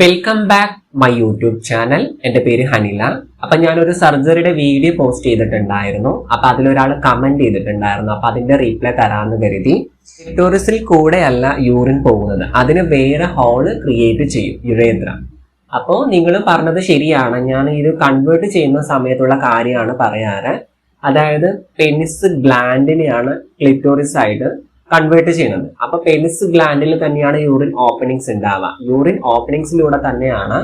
Welcome back my YouTube channel എന്റെ പേര് ഹനില. അപ്പൊ ഞാനൊരു സർജറിയുടെ വീഡിയോ പോസ്റ്റ് ചെയ്തിട്ടുണ്ടായിരുന്നു. അപ്പൊ അതിലൊരാൾ കമന്റ് ചെയ്തിട്ടുണ്ടായിരുന്നു. അപ്പൊ അതിന്റെ റീപ്ലൈ തരാമെന്ന് കരുതി. ക്ലിറ്റോറിസിൽ കൂടെയല്ല യൂറിൻ പോകുന്നത്. അതിന് വേറെ ഹോൾ ക്രിയേറ്റ് ചെയ്യും യുരേന്ദ്ര. അപ്പോൾ നിങ്ങൾ പറഞ്ഞത് ശരിയാണ്. ഞാൻ ഇത് കൺവേർട്ട് ചെയ്യുന്ന സമയത്തുള്ള കാര്യമാണ് പറയാറ്. അതായത് പെനിസ് ഗ്ലാൻഡിനെയാണ് ക്ലിറ്റോറിസ് ആയിട്ട് കൺവേർട്ട് ചെയ്യുന്നത് അപ്പൊ പെനിസ് ഗ്ലാൻഡിൽ തന്നെയാണ് യൂറിൻ ഓപ്പണിങ്സ് ഉണ്ടാവുക. യൂറിൻ ഓപ്പണിങ്സിലൂടെ തന്നെയാണ്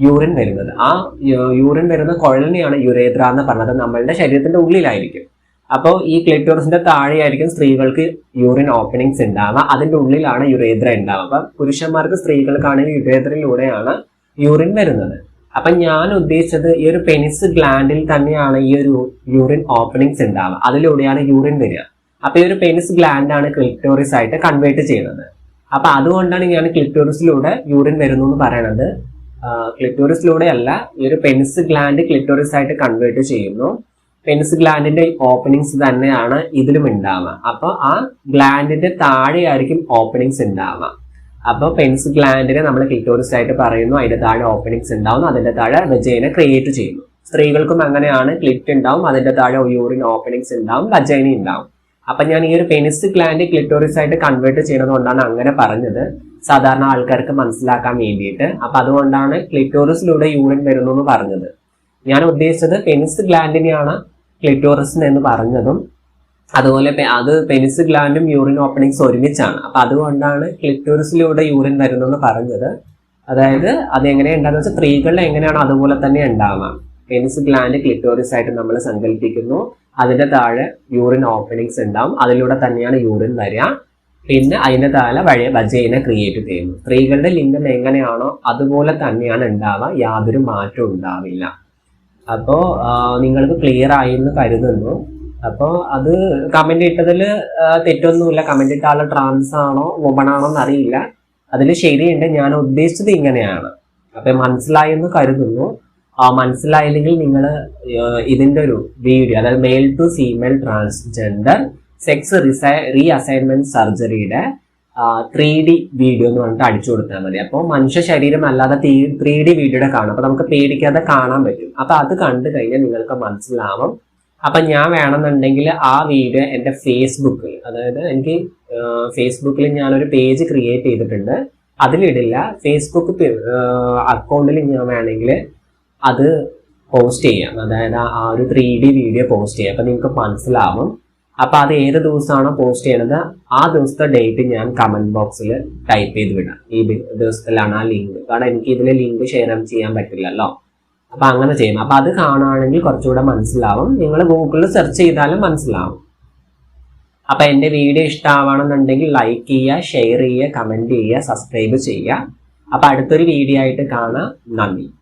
യൂറിൻ വരുന്നത്. ആ യൂറിൻ വരുന്ന കുഴലിനെയാണ് യുരേദ്ര എന്ന് പറഞ്ഞത്. നമ്മളുടെ ശരീരത്തിന്റെ ഉള്ളിലായിരിക്കും. അപ്പോൾ ഈ ക്ലിറ്റോറസിന്റെ താഴെയായിരിക്കും സ്ത്രീകൾക്ക് യൂറിൻ ഓപ്പണിങ്സ് ഉണ്ടാവുക. അതിന്റെ ഉള്ളിലാണ് യുരേദ്ര ഉണ്ടാവുക. അപ്പം പുരുഷന്മാർക്ക് സ്ത്രീകൾക്കാണെങ്കിൽ യുരേദ്രയിലൂടെയാണ് യൂറിൻ വരുന്നത്. അപ്പൊ ഞാൻ ഉദ്ദേശിച്ചത് ഈ ഒരു പെനിസ് ഗ്ലാൻഡിൽ തന്നെയാണ് ഈ ഒരു യൂറിൻ ഓപ്പണിങ്സ് ഉണ്ടാവുക. അതിലൂടെയാണ് യൂറിൻ വരിക. അപ്പൊ ഈ ഒരു പെനിസ് ഗ്ലാൻഡ് ആണ് ക്ലിറ്റോറിസ് ആയിട്ട് കൺവേർട്ട് ചെയ്യുന്നത്. അപ്പൊ അതുകൊണ്ടാണ് ഞാൻ ക്ലിറ്റോറിസിലൂടെ യൂറിൻ വരുന്നു എന്ന് പറയണത്. ക്ലിറ്റോറിസിലൂടെ അല്ല ഈ ഒരു പെനിസ് ഗ്ലാൻഡ് ക്ലിറ്റോറിസ് ആയിട്ട് കൺവേർട്ട് ചെയ്യുന്നു. പെനിസ് ഗ്ലാൻഡിന്റെ ഓപ്പണിങ്സ് തന്നെയാണ് ഇതിലും ഉണ്ടാവുക. അപ്പോൾ ആ ഗ്ലാൻഡിന്റെ താഴെയായിരിക്കും ഓപ്പണിങ്സ് ഉണ്ടാവുക. അപ്പോൾ പെൻസ് ഗ്ലാൻഡിനെ നമ്മൾ ക്ലിറ്റോറിസ് ആയിട്ട് പറയുന്നു അതിന്റെ താഴെ ഓപ്പണിങ്സ് ഉണ്ടാവും അതിന്റെ താഴെ വെജൈനെ ക്രിയേറ്റ് ചെയ്യുന്നു. സ്ത്രീകൾക്കും അങ്ങനെയാണ് ക്ലിറ്റ് ഉണ്ടാവും അതിന്റെ താഴെ യൂറിൻ ഓപ്പണിങ്സ് ഉണ്ടാവും വജൈന ഉണ്ടാവും. അപ്പൊ ഞാൻ ഈ ഒരു പെനിസ് ഗ്ലാൻഡ് ക്ലിറ്റോറിസ് ആയിട്ട് കൺവേർട്ട് ചെയ്യുന്നത് കൊണ്ടാണ് അങ്ങനെ പറഞ്ഞത്. സാധാരണ ആൾക്കാർക്ക് മനസ്സിലാക്കാൻ വേണ്ടിയിട്ട്. അപ്പൊ അതുകൊണ്ടാണ് ക്ലിറ്റോറിസിലൂടെ യൂറിൻ വരുന്നു എന്ന് പറഞ്ഞത്. ഞാൻ ഉദ്ദേശിച്ചത് പെനിസ് ഗ്ലാൻഡിനെയാണ് ക്ലിറ്റോറിസ് എന്ന് പറഞ്ഞതും. അതുപോലെ അത് പെനിസ് ഗ്ലാൻഡും യൂറിൻ ഓപ്പണിങ്സ് ഒരുമിച്ചാണ്. അപ്പൊ അതുകൊണ്ടാണ് ക്ലിറ്റോറിസിലൂടെ യൂറിൻ വരുന്നു എന്ന് പറഞ്ഞത്. അതായത് അത് എങ്ങനെ ഉണ്ടാകുന്ന വെച്ചാൽ സ്ത്രീകളിൽ എങ്ങനെയാണ് അതുപോലെ തന്നെ ഉണ്ടാവുക. പെനിസ് ഗ്ലാൻഡ് ക്ലിറ്റോറിസ് ആയിട്ട് നമ്മൾ സങ്കല്പിക്കുന്നു. അതിന്റെ താഴെ യൂറിൻ ഓപ്പണിങ്സ് ഉണ്ടാവും. അതിലൂടെ തന്നെയാണ് യൂറിൻ വരിക. പിന്നെ അതിന്റെ താഴെ വഴി വജൈന ക്രിയേറ്റ് ചെയ്യുന്നു. സ്ത്രീകളുടെ ലിംഗം എങ്ങനെയാണോ അതുപോലെ തന്നെയാണ് ഉണ്ടാവുക. യാതൊരു മാറ്റവും ഉണ്ടാവില്ല. അപ്പോൾ നിങ്ങൾക്ക് ക്ലിയർ ആയി എന്ന് കരുതുന്നു. അപ്പോൾ അത് കമന്റ് ഇട്ടതിൽ തെറ്റൊന്നുമില്ല. കമന്റ് ഇട്ട ആൾ ട്രാൻസ് ആണോ വുമൺ ആണോ എന്നറിയില്ല. അതിൽ ശരിയുണ്ട്. ഞാൻ ഉദ്ദേശിച്ചത് ഇങ്ങനെയാണ്. അപ്പൊ മനസ്സിലായെന്ന് കരുതുന്നു. ആ മനസ്സിലായില്ലെങ്കിൽ നിങ്ങൾ ഇതിന്റെ ഒരു വീഡിയോ അതായത് male to female transgender sex റിസൈ reassignment സർജറിയുടെ ത്രീ ഡി വീഡിയോ എന്ന് പറഞ്ഞിട്ട് അടിച്ചു കൊടുത്താൽ മതി. അപ്പോൾ മനുഷ്യ ശരീരം അല്ലാതെ ത്രീ ഡി വീഡിയോയുടെ കാണും. അപ്പോൾ നമുക്ക് പേടിക്കാതെ കാണാൻ പറ്റും. അപ്പോൾ അത് കണ്ടു കഴിഞ്ഞാൽ നിങ്ങൾക്ക് മനസ്സിലാവും അപ്പം ഞാൻ വേണമെന്നുണ്ടെങ്കിൽ ആ വീഡിയോ എന്റെ ഫേസ്ബുക്കിൽ അതായത് എനിക്ക് ഫേസ്ബുക്കിൽ ഞാനൊരു പേജ് ക്രിയേറ്റ് ചെയ്തിട്ടുണ്ട്. അതിലിടില്ല. ഫേസ്ബുക്ക് അക്കൗണ്ടിൽ ഞാൻ വേണമെങ്കിൽ അത് പോസ്റ്റ് ചെയ്യാം. അതായത് ആ- ഒരു ത്രീ ഡി വീഡിയോ പോസ്റ്റ് ചെയ്യാം. അപ്പം നിങ്ങൾക്ക് മനസ്സിലാവും. അപ്പോൾ അത് ഏത് ദിവസമാണോ പോസ്റ്റ് ചെയ്യണത്? ആ ദിവസത്തെ ഡേറ്റ് ഞാൻ കമന്റ് ബോക്സിൽ ടൈപ്പ് ചെയ്ത് വിടാം. ഈ ദിവസത്തിലാണ് ആ ലിങ്ക് കാരണം എനിക്ക് ഇതിൽ ലിങ്ക് ഷെയർ ചെയ്യാൻ പറ്റില്ലല്ലോ. അപ്പോൾ അങ്ങനെ ചെയ്യണം. അപ്പോൾ അത് കാണുകയാണെങ്കിൽ കുറച്ചുകൂടെ മനസ്സിലാവും. നിങ്ങൾ ഗൂഗിളിൽ സെർച്ച് ചെയ്താലും മനസ്സിലാവും. അപ്പൊ എന്റെ വീഡിയോ ഇഷ്ടമാവണമെന്നുണ്ടെങ്കിൽ ലൈക്ക് ചെയ്യുക ഷെയർ ചെയ്യുക കമന്റ് ചെയ്യുക സബ്സ്ക്രൈബ് ചെയ്യുക. അപ്പൊ അടുത്തൊരു വീഡിയോ ആയിട്ട് കാണാം. നന്ദി.